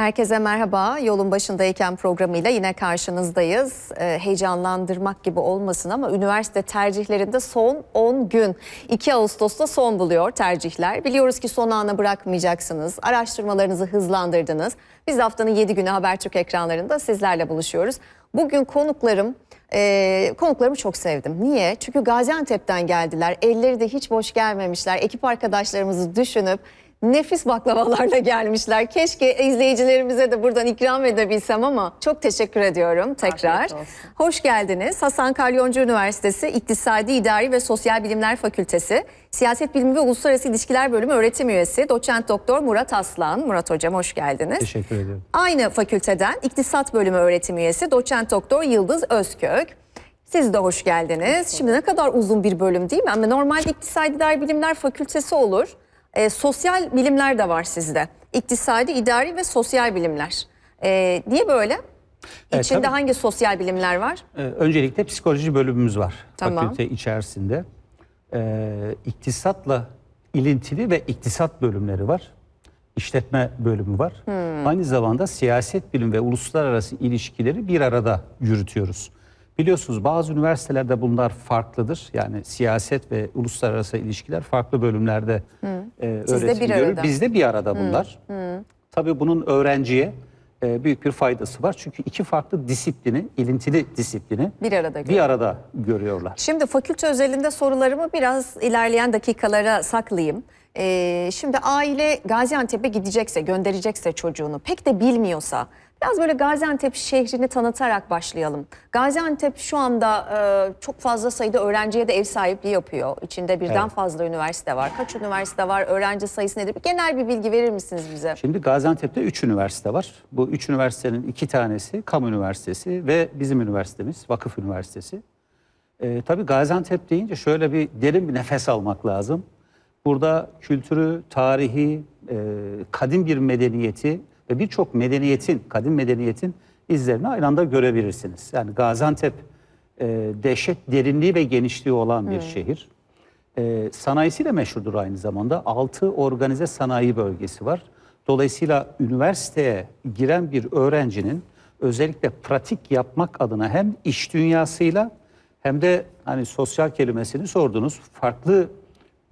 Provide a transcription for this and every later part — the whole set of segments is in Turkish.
Herkese merhaba. Yolun başındayken programıyla yine karşınızdayız. Ee, heyecanlandırmak gibi olmasın ama üniversite tercihlerinde son 10 gün. 2 Ağustos'ta son buluyor tercihler. Biliyoruz ki son ana bırakmayacaksınız. Araştırmalarınızı hızlandırdınız. Biz haftanın 7 günü Habertürk ekranlarında sizlerle buluşuyoruz. Bugün konuklarım, e, konuklarımı çok sevdim. Niye? Çünkü Gaziantep'ten geldiler. Elleri de hiç boş gelmemişler. Ekip arkadaşlarımızı düşünüp nefis baklavalarla gelmişler. Keşke izleyicilerimize de buradan ikram edebilsem ama çok teşekkür ediyorum tekrar. Hoş geldiniz. Hasan Kalyoncu Üniversitesi İktisadi İdari ve Sosyal Bilimler Fakültesi Siyaset Bilimi ve Uluslararası İlişkiler Bölümü öğretim üyesi doçent doktor Murat Aslan. Murat hocam hoş geldiniz. Teşekkür ederim. Aynı fakülteden İktisat Bölümü öğretim üyesi doçent doktor Yıldız Özkök. Siz de hoş geldiniz. Şimdi ne kadar uzun bir bölüm değil mi? Ama normalde İktisadi İdari Bilimler Fakültesi olur. Ee, sosyal bilimler de var sizde. İktisadi, idari ve sosyal bilimler. Ee, niye böyle? Evet, İçinde tabii. hangi sosyal bilimler var? Ee, öncelikle psikoloji bölümümüz var Tamam. fakülte içerisinde. Ee, iktisatla ilintili ve iktisat bölümleri var. İşletme bölümü var. Hmm. Aynı zamanda siyaset bilim ve uluslararası ilişkileri bir arada yürütüyoruz. Biliyorsunuz bazı üniversitelerde bunlar farklıdır. Yani siyaset ve uluslararası ilişkiler farklı bölümlerde e, öğretim görür. Bizde bir arada bunlar. Tabii bunun öğrenciye e, büyük bir faydası var. Çünkü iki farklı disiplini, ilintili disiplini Bir arada bir arada görüyorlar. Şimdi fakülte özelinde sorularımı biraz ilerleyen dakikalara saklayayım. Ee, şimdi aile Gaziantep'e gidecekse, gönderecekse çocuğunu pek de bilmiyorsa biraz böyle Gaziantep şehrini tanıtarak başlayalım. Gaziantep şu anda e, çok fazla sayıda öğrenciye de ev sahipliği yapıyor. İçinde birden Evet. fazla üniversite var. Kaç üniversite var? Öğrenci sayısı nedir? Genel bir bilgi verir misiniz bize? Şimdi Gaziantep'te üç üniversite var. Bu üç üniversitenin iki tanesi Kamu Üniversitesi ve bizim üniversitemiz Vakıf Üniversitesi. Ee, tabii Gaziantep deyince şöyle bir derin bir nefes almak lazım. Burada kültürü, tarihi, e, kadim bir medeniyeti ve birçok medeniyetin, kadim medeniyetin izlerini aynı anda görebilirsiniz. Yani Gaziantep e, dehşet derinliği ve genişliği olan bir şehir. E, sanayisiyle meşhurdur aynı zamanda. Altı organize sanayi bölgesi var. Dolayısıyla üniversiteye giren bir öğrencinin özellikle pratik yapmak adına hem iş dünyasıyla hem de hani sosyal kelimesini sordunuz. Farklı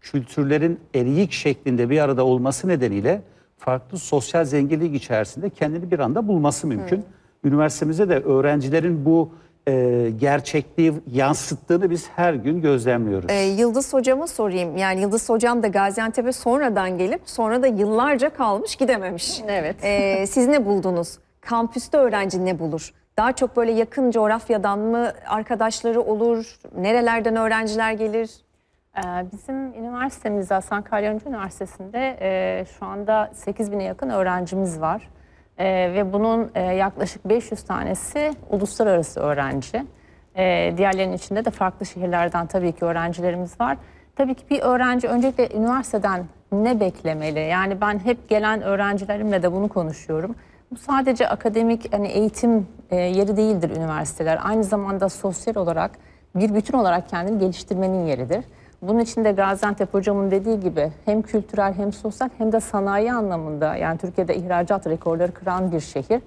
kültürlerin eriyik şeklinde bir arada olması nedeniyle farklı sosyal zenginlik içerisinde kendini bir anda bulması mümkün. Üniversitemizde de öğrencilerin bu e, gerçekliği yansıttığını biz her gün gözlemliyoruz. Ee, Yıldız hocama sorayım. Yani Yıldız hocam da Gaziantep'e sonradan gelip sonra da yıllarca kalmış gidememiş. Evet. Ee, siz ne buldunuz? Kampüste öğrenci ne bulur? Daha çok böyle yakın coğrafyadan mı arkadaşları olur? Nerelerden öğrenciler gelir? Ee, Bizim üniversitemizde Hasan Kalyoncu Üniversitesi'nde e, şu anda 8 bine yakın öğrencimiz var. E, Ve bunun e, yaklaşık 500 tanesi uluslararası öğrenci. Diğerlerinin içinde de farklı şehirlerden tabii ki öğrencilerimiz var. Tabii ki bir öğrenci öncelikle üniversiteden ne beklemeli? Yani ben hep gelen öğrencilerimle de bunu konuşuyorum. Bu sadece akademik hani eğitim yeri değildir üniversiteler. Aynı zamanda sosyal olarak bir bütün olarak kendini geliştirmenin yeridir. Bunun için de Gaziantep hocamın dediği gibi hem kültürel hem sosyal hem de sanayi anlamında yani Türkiye'de ihracat rekorları kıran bir şehir.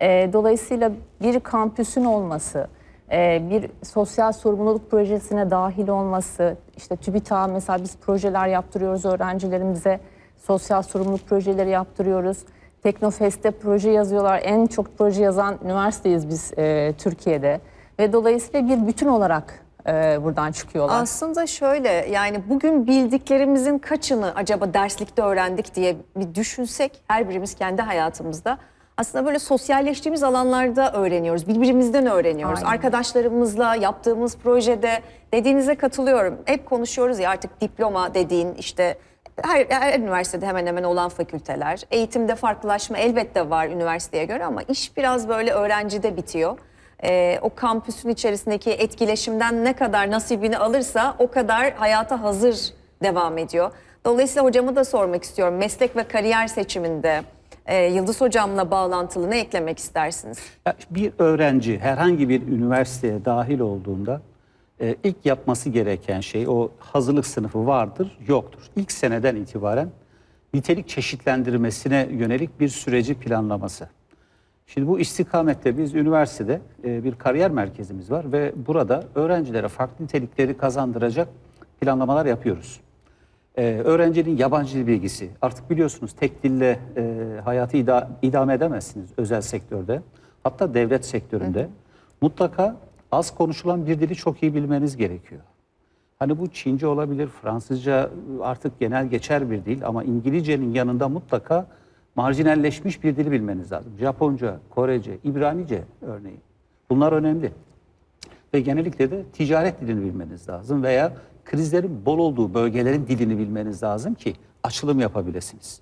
E, dolayısıyla bir kampüsün olması, e, bir sosyal sorumluluk projesine dahil olması, işte TÜBİTAK mesela biz projeler yaptırıyoruz öğrencilerimize, sosyal sorumluluk projeleri yaptırıyoruz. Teknofest'te proje yazıyorlar. En çok proje yazan üniversiteyiz biz e, Türkiye'de. Ve dolayısıyla bir bütün olarak e, buradan çıkıyorlar. Aslında şöyle yani bugün bildiklerimizin kaçını acaba derslikte öğrendik diye bir düşünsek her birimiz kendi hayatımızda aslında böyle sosyalleştiğimiz alanlarda öğreniyoruz. Birbirimizden öğreniyoruz. Aynen. Arkadaşlarımızla yaptığımız projede dediğinize katılıyorum. Hep konuşuyoruz ya artık diploma dediğin işte her, her üniversitede hemen hemen olan fakülteler. Eğitimde farklılaşma elbette var üniversiteye göre ama iş biraz böyle öğrencide bitiyor. Ee, o kampüsün içerisindeki etkileşimden ne kadar nasibini alırsa o kadar hayata hazır devam ediyor. Dolayısıyla hocamı da sormak istiyorum. Meslek ve kariyer seçiminde e, Yıldız hocamla bağlantılı ne eklemek istersiniz? Ya Bir öğrenci herhangi bir üniversiteye dahil olduğunda e, ilk yapması gereken şey o hazırlık sınıfı vardır, yoktur. İlk seneden itibaren nitelik çeşitlendirmesine yönelik bir süreci planlaması. Şimdi bu istikamette biz üniversitede e, bir kariyer merkezimiz var ve burada öğrencilere farklı nitelikleri kazandıracak planlamalar yapıyoruz. Ee, öğrencinin yabancı dil bilgisi. Artık biliyorsunuz tek dille e, hayatı ida- idame edemezsiniz özel sektörde. Hatta devlet sektöründe. Mutlaka az konuşulan bir dili çok iyi bilmeniz gerekiyor. Hani bu Çince olabilir, Fransızca artık genel geçer bir dil ama İngilizcenin yanında mutlaka marjinalleşmiş bir dili bilmeniz lazım. Japonca, Korece, İbranice örneğin. Bunlar önemli. Ve genellikle de ticaret dilini bilmeniz lazım veya krizlerin bol olduğu bölgelerin dilini bilmeniz lazım ki açılım yapabilirsiniz.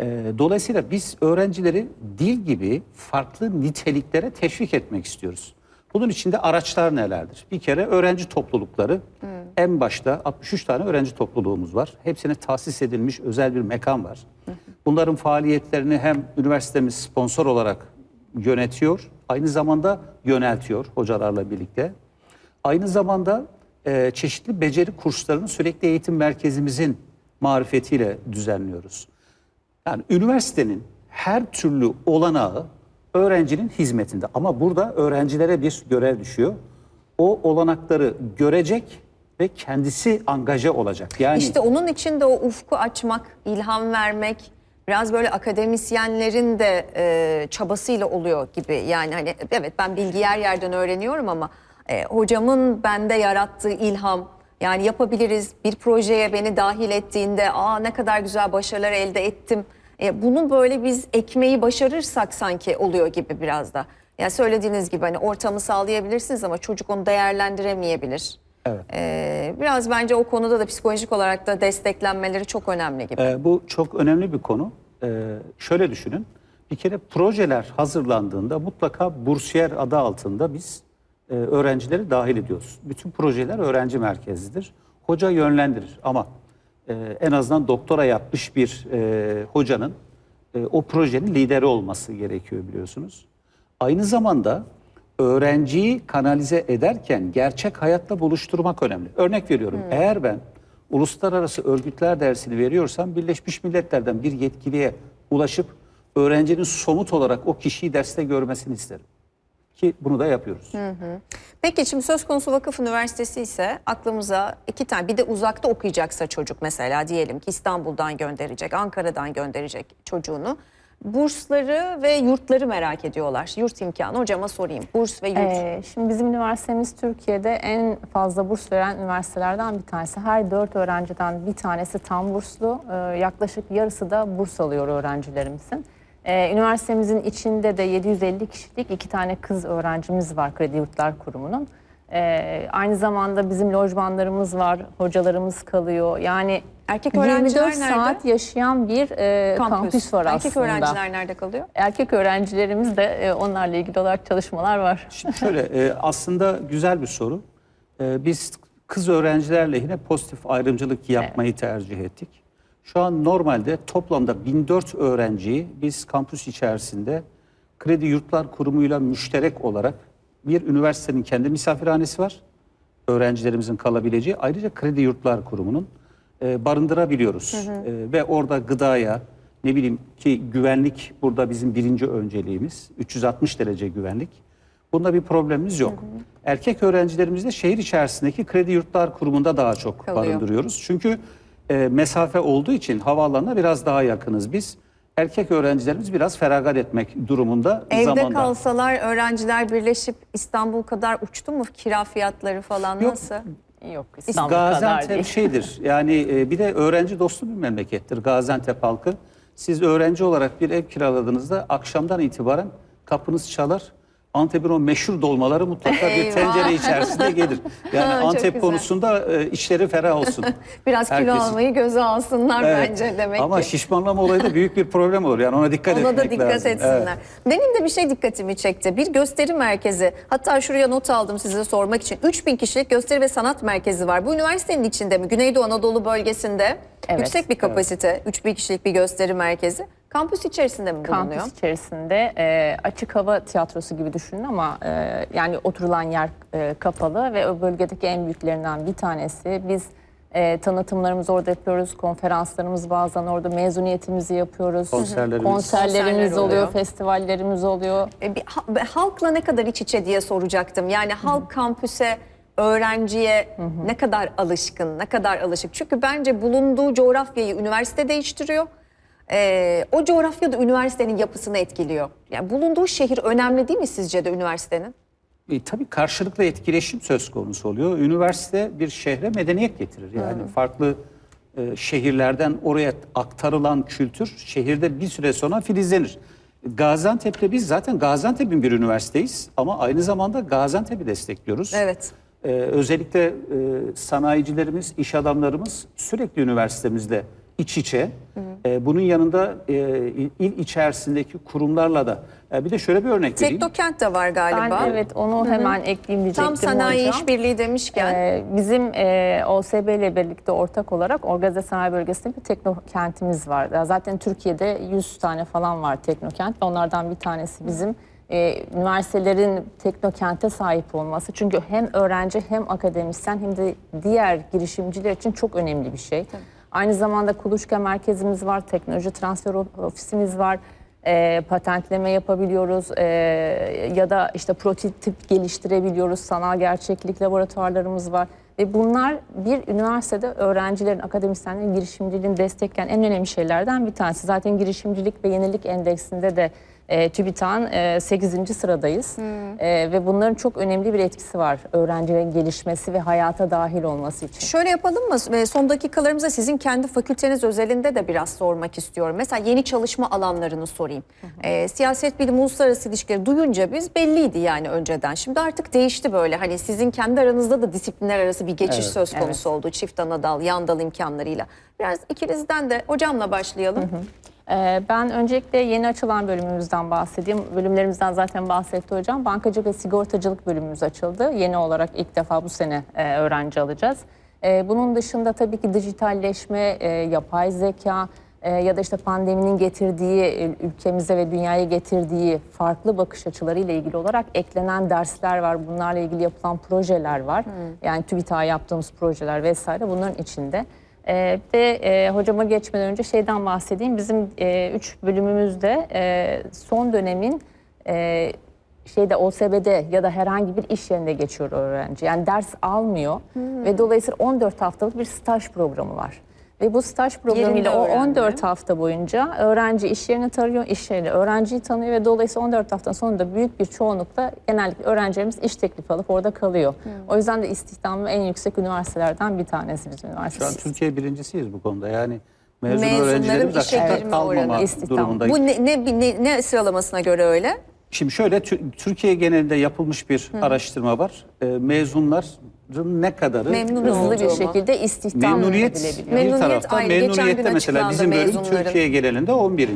Ee, dolayısıyla biz öğrencileri dil gibi farklı niteliklere teşvik etmek istiyoruz. Bunun içinde araçlar nelerdir? Bir kere öğrenci toplulukları. En başta 63 tane öğrenci topluluğumuz var. Hepsine tahsis edilmiş özel bir mekan var. Bunların faaliyetlerini hem üniversitemiz sponsor olarak yönetiyor, aynı zamanda yöneltiyor hocalarla birlikte. Aynı zamanda e, çeşitli beceri kurslarını sürekli eğitim merkezimizin marifetiyle düzenliyoruz. Yani üniversitenin her türlü olanağı öğrencinin hizmetinde. Ama burada öğrencilere bir görev düşüyor. O olanakları görecek ve kendisi angaje olacak. Yani İşte onun için de o ufku açmak, ilham vermek biraz böyle akademisyenlerin de e, çabasıyla oluyor gibi. Yani hani evet ben bilgi yer yerden öğreniyorum ama e, hocamın bende yarattığı ilham yani yapabiliriz bir projeye beni dahil ettiğinde aa ne kadar güzel başarılar elde ettim. E, bunu böyle biz ekmeği başarırsak sanki oluyor gibi biraz da. Yani söylediğiniz gibi hani ortamı sağlayabilirsiniz ama çocuk onu değerlendiremeyebilir. Evet. Ee, biraz bence o konuda da psikolojik olarak da desteklenmeleri çok önemli gibi. Ee, bu çok önemli bir konu. Ee, şöyle düşünün. Bir kere projeler hazırlandığında mutlaka bursiyer adı altında biz e, öğrencileri dahil ediyoruz. Bütün projeler öğrenci merkezlidir. Hoca yönlendirir ama e, en azından doktora yapmış bir e, hocanın e, o projenin lideri olması gerekiyor biliyorsunuz. Aynı zamanda öğrenciyi kanalize ederken gerçek hayatla buluşturmak önemli. Örnek veriyorum. Eğer ben uluslararası örgütler dersini veriyorsam Birleşmiş Milletler'den bir yetkiliye ulaşıp öğrencinin somut olarak o kişiyi derste görmesini isterim. Ki bunu da yapıyoruz. Peki şimdi söz konusu vakıf üniversitesi ise aklımıza iki tane bir de uzakta okuyacaksa çocuk mesela diyelim ki İstanbul'dan gönderecek, Ankara'dan gönderecek çocuğunu. Bursları ve yurtları merak ediyorlar. Yurt imkanı hocama sorayım. Burs ve yurt. Ee, şimdi bizim üniversitemiz Türkiye'de en fazla burs veren üniversitelerden bir tanesi. Her dört öğrenciden bir tanesi tam burslu. Ee, yaklaşık yarısı da burs alıyor öğrencilerimizin. Ee, üniversitemizin içinde de 750 kişilik iki tane kız öğrencimiz var Kredi Yurtlar Kurumu'nun. Ee, aynı zamanda bizim lojmanlarımız var, hocalarımız kalıyor. Yani Erkek öğrenciler 24 nerede? saat yaşayan bir e, kampüs. var Erkek aslında. öğrenciler nerede kalıyor? Erkek öğrencilerimiz de e, onlarla ilgili olarak çalışmalar var. Şimdi şöyle e, aslında güzel bir soru. E, biz kız öğrencilerle yine pozitif ayrımcılık yapmayı tercih ettik. Şu an normalde toplamda 1004 öğrenciyi biz kampüs içerisinde Kredi Yurtlar Kurumu'yla müşterek olarak bir üniversitenin kendi misafirhanesi var. Öğrencilerimizin kalabileceği. Ayrıca Kredi Yurtlar Kurumu'nun e, barındırabiliyoruz. E, ve orada gıdaya, ne bileyim ki güvenlik burada bizim birinci önceliğimiz. 360 derece güvenlik. Bunda bir problemimiz yok. Erkek öğrencilerimizi de şehir içerisindeki Kredi Yurtlar Kurumu'nda daha çok Kalıyor. barındırıyoruz. Çünkü e, mesafe olduğu için havaalanına biraz daha yakınız biz. Erkek öğrencilerimiz biraz feragat etmek durumunda Evde zamanda. kalsalar öğrenciler birleşip İstanbul kadar uçtu mu kira fiyatları falan Yok. nasıl? Yok İstanbul kadar Gaziantep değil. şeydir. Yani e, bir de öğrenci dostu bir memlekettir Gaziantep halkı. Siz öğrenci olarak bir ev kiraladığınızda akşamdan itibaren kapınız çalar. Antep'in o meşhur dolmaları mutlaka bir Eyvah. tencere içerisinde gelir. Yani Ha, çok Antep güzel. konusunda e, işleri ferah olsun. Biraz kilo Herkesin. almayı göze alsınlar Evet. bence demek Ama ki. şişmanlama olayı da büyük bir problem olur. Yani ona dikkat Ona etmek da dikkat lazım. etsinler. Evet. Benim de bir şey dikkatimi çekti. Bir gösteri merkezi. Hatta şuraya not aldım size sormak için. 3000 kişilik gösteri ve sanat merkezi var. Bu üniversitenin içinde mi? Güneydoğu Anadolu bölgesinde Evet. yüksek bir kapasite. 3000 kişilik bir gösteri merkezi. Kampüs içerisinde mi bulunuyor? Kampüs içerisinde e, açık hava tiyatrosu gibi düşünün ama e, yani oturulan yer e, kapalı ve o bölgedeki en büyüklerinden bir tanesi. Biz E, tanıtımlarımızı orada yapıyoruz. Konferanslarımız bazen orada mezuniyetimizi yapıyoruz. Konserlerimiz. Konserlerimiz Konserler oluyor. oluyor, festivallerimiz oluyor. E, bir ha- halkla ne kadar iç içe diye soracaktım. Yani halk kampüse, öğrenciye ne kadar alışkın, ne kadar alışık. Çünkü bence bulunduğu coğrafyayı üniversite değiştiriyor. E, o coğrafya da üniversitenin yapısını etkiliyor. Yani bulunduğu şehir önemli değil mi sizce de üniversitenin? E, tabii karşılıklı etkileşim söz konusu oluyor. Üniversite bir şehre medeniyet getirir. Yani farklı e, şehirlerden oraya aktarılan kültür şehirde bir süre sonra filizlenir. Gaziantep'te biz zaten Gaziantep'in bir üniversiteyiz ama aynı zamanda Gaziantep'i destekliyoruz. Evet. Ee, özellikle e, sanayicilerimiz, iş adamlarımız sürekli üniversitemizde iç içe. Ee, bunun yanında e, il içerisindeki kurumlarla da. E, bir de şöyle bir örnek vereyim. Teknokent de var galiba. Ben evet onu hemen ekleyeyim diyecektim Tam sanayi hocam. işbirliği demişken. Ee, bizim e, OSB ile birlikte ortak olarak Organize Sanayi Bölgesi'nde bir teknokentimiz var. Zaten Türkiye'de 100 tane falan var teknokent. Onlardan bir tanesi bizim e, üniversitelerin teknokente sahip olması. Çünkü hem öğrenci hem akademisyen hem de diğer girişimciler için çok önemli bir şey. Aynı zamanda kuluçka merkezimiz var, teknoloji transfer ofisimiz var. E, patentleme yapabiliyoruz e, ya da işte prototip geliştirebiliyoruz. Sanal gerçeklik laboratuvarlarımız var. Ve bunlar bir üniversitede öğrencilerin, akademisyenlerin girişimciliğini destekleyen en önemli şeylerden bir tanesi. Zaten girişimcilik ve yenilik endeksinde de e, TÜBİTAK'ın e, 8. sıradayız. E, ve bunların çok önemli bir etkisi var öğrencilerin gelişmesi ve hayata dahil olması için. Şöyle yapalım mı? Ve Son dakikalarımızda sizin kendi fakülteniz özelinde de biraz sormak istiyorum. Mesela yeni çalışma alanlarını sorayım. Ee, siyaset bilimi, uluslararası ilişkileri duyunca biz belliydi yani önceden. Şimdi artık değişti böyle. Hani sizin kendi aranızda da disiplinler arası bir geçiş Evet. söz konusu oldu. Çift ana dal, yan dal imkanlarıyla. Biraz ikinizden de hocamla başlayalım. Ee, Ben öncelikle yeni açılan bölümümüzden bahsedeyim. Bölümlerimizden zaten bahsetti hocam. Bankacılık ve sigortacılık bölümümüz açıldı. Yeni olarak ilk defa bu sene e, öğrenci alacağız. E, Bunun dışında tabii ki dijitalleşme, e, yapay zeka ya da işte pandeminin getirdiği, ülkemize ve dünyaya getirdiği farklı bakış açılarıyla ilgili olarak eklenen dersler var. Bunlarla ilgili yapılan projeler var. Yani TÜBİTAK'a yaptığımız projeler vesaire bunların içinde. Ee, ve e, hocama geçmeden önce şeyden bahsedeyim. Bizim e, üç bölümümüzde e, son dönemin e, şeyde OSB'de ya da herhangi bir iş yerinde geçiyor öğrenci. Yani ders almıyor ve dolayısıyla 14 haftalık bir staj programı var. Ve bu staj programıyla o öğrenme. 14 hafta boyunca öğrenci iş yerini tarıyor, iş yeri öğrenciyi tanıyor ve dolayısıyla 14 haftanın sonunda büyük bir çoğunlukla genellikle öğrencilerimiz iş teklifi alıp orada kalıyor. O yüzden de istihdamı en yüksek üniversitelerden bir tanesi bizim Şu an üniversitemiz. Türkiye birincisiyiz bu konuda. Yani mezun Mezunların öğrencilerimiz işe açıkta kalmama durumundayız. Bu ne, ne, ne, ne sıralamasına göre öyle? Şimdi şöyle Tü- Türkiye genelinde yapılmış bir araştırma var. Ee, mezunların ne kadarı Memnun e, Hızlı bir şekilde istihdam Memnuniyet bir Memnuniyet tarafta. aynı. Memnuniyette mesela bizim bölüm. Türkiye genelinde 11.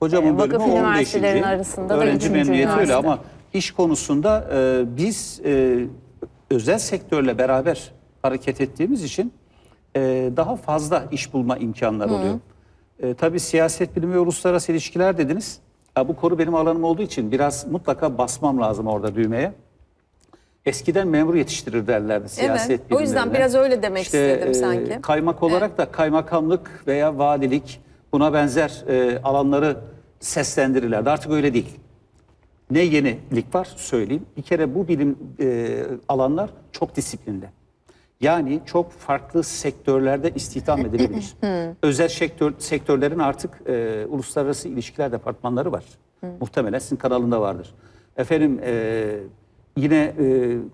Hocamın Ee, vakıf bölümü 15. üniversitelerinin arasında da Öğrenci memnuniyeti öyle ama iş konusunda e, biz e, özel sektörle beraber hareket ettiğimiz için e, daha fazla iş bulma imkanları oluyor. E, tabii siyaset bilimi ve uluslararası ilişkiler dediniz. Bu konu benim alanım olduğu için biraz mutlaka basmam lazım orada düğmeye. Eskiden memur yetiştirir derlerdi siyaset Evet, o yüzden bilimlerine. biraz öyle demek İşte, istedim e, sanki. Kaymak olarak da kaymakamlık veya valilik buna benzer e, alanları seslendirirlerdi. Artık öyle değil. Ne yenilik var söyleyeyim. Bir kere bu bilim e, alanlar çok disiplinli. Yani çok farklı sektörlerde istihdam edilebilir. Özel sektör, sektörlerin artık e, uluslararası ilişkiler departmanları var. Muhtemelen sizin kanalında vardır. Efendim e, yine e,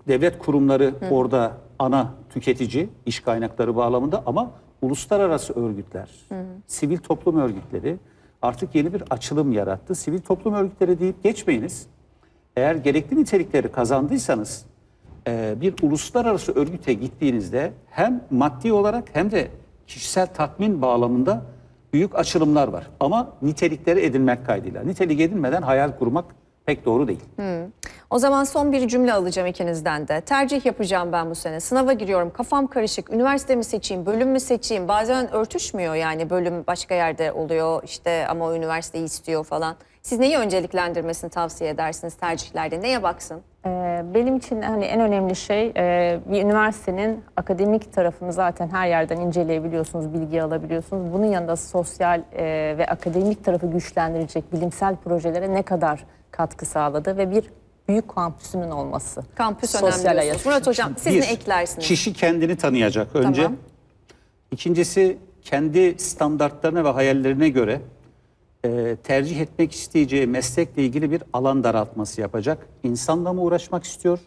devlet kurumları orada ana tüketici iş kaynakları bağlamında ama uluslararası örgütler, sivil toplum örgütleri artık yeni bir açılım yarattı. Sivil toplum örgütleri deyip geçmeyiniz. Eğer gerekli nitelikleri kazandıysanız e, bir uluslararası örgüte gittiğinizde hem maddi olarak hem de kişisel tatmin bağlamında büyük açılımlar var. Ama nitelikleri edinmek kaydıyla. Nitelik edinmeden hayal kurmak pek doğru değil. O zaman son bir cümle alacağım ikinizden de. Tercih yapacağım ben bu sene. Sınava giriyorum. Kafam karışık. Üniversite mi seçeyim, bölüm mü seçeyim? Bazen örtüşmüyor yani bölüm başka yerde oluyor işte ama o üniversiteyi istiyor falan. Siz neyi önceliklendirmesini tavsiye edersiniz tercihlerde? Neye baksın? Ee, Benim için hani en önemli şey e, bir üniversitenin akademik tarafını zaten her yerden inceleyebiliyorsunuz, bilgi alabiliyorsunuz. Bunun yanında sosyal e, ve akademik tarafı güçlendirecek bilimsel projelere ne kadar katkı sağladı ve bir büyük kampüsünün olması. Kampüs Sosyal önemli hayat. Murat Hocam siz Bir, ne eklersiniz? Kişi kendini tanıyacak önce. Tamam. İkincisi kendi standartlarına ve hayallerine göre e, tercih etmek isteyeceği meslekle ilgili bir alan daraltması yapacak. İnsanla mı uğraşmak istiyor?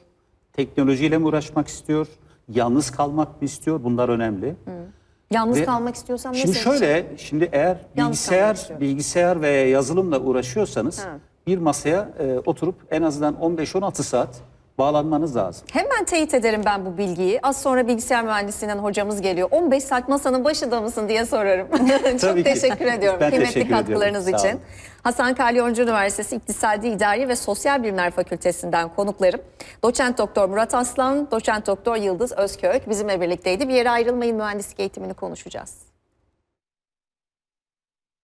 Teknolojiyle mi uğraşmak istiyor? Yalnız kalmak mı istiyor? Bunlar önemli. Yalnız Ve- kalmak istiyorsam ne Şimdi şöyle, şimdi eğer Yalnız bilgisayar bilgisayar ve yazılımla uğraşıyorsanız Ha. bir masaya e, oturup en azından 15-16 saat bağlanmanız lazım. Hemen teyit ederim ben bu bilgiyi. Az sonra bilgisayar mühendisliğinden hocamız geliyor. 15 saat masanın başında mısın diye sorarım. Çok Tabii ki. teşekkür ediyorum Ben kıymetli teşekkür ediyorum. katkılarınız Sağ için. olun. Hasan Kalyoncu Üniversitesi İktisadi İdari ve Sosyal Bilimler Fakültesinden konuklarım. Doçent Doktor Murat Aslan, Doçent Doktor Yıldız Özkök bizimle birlikteydi. Bir yere ayrılmayın mühendislik eğitimini konuşacağız.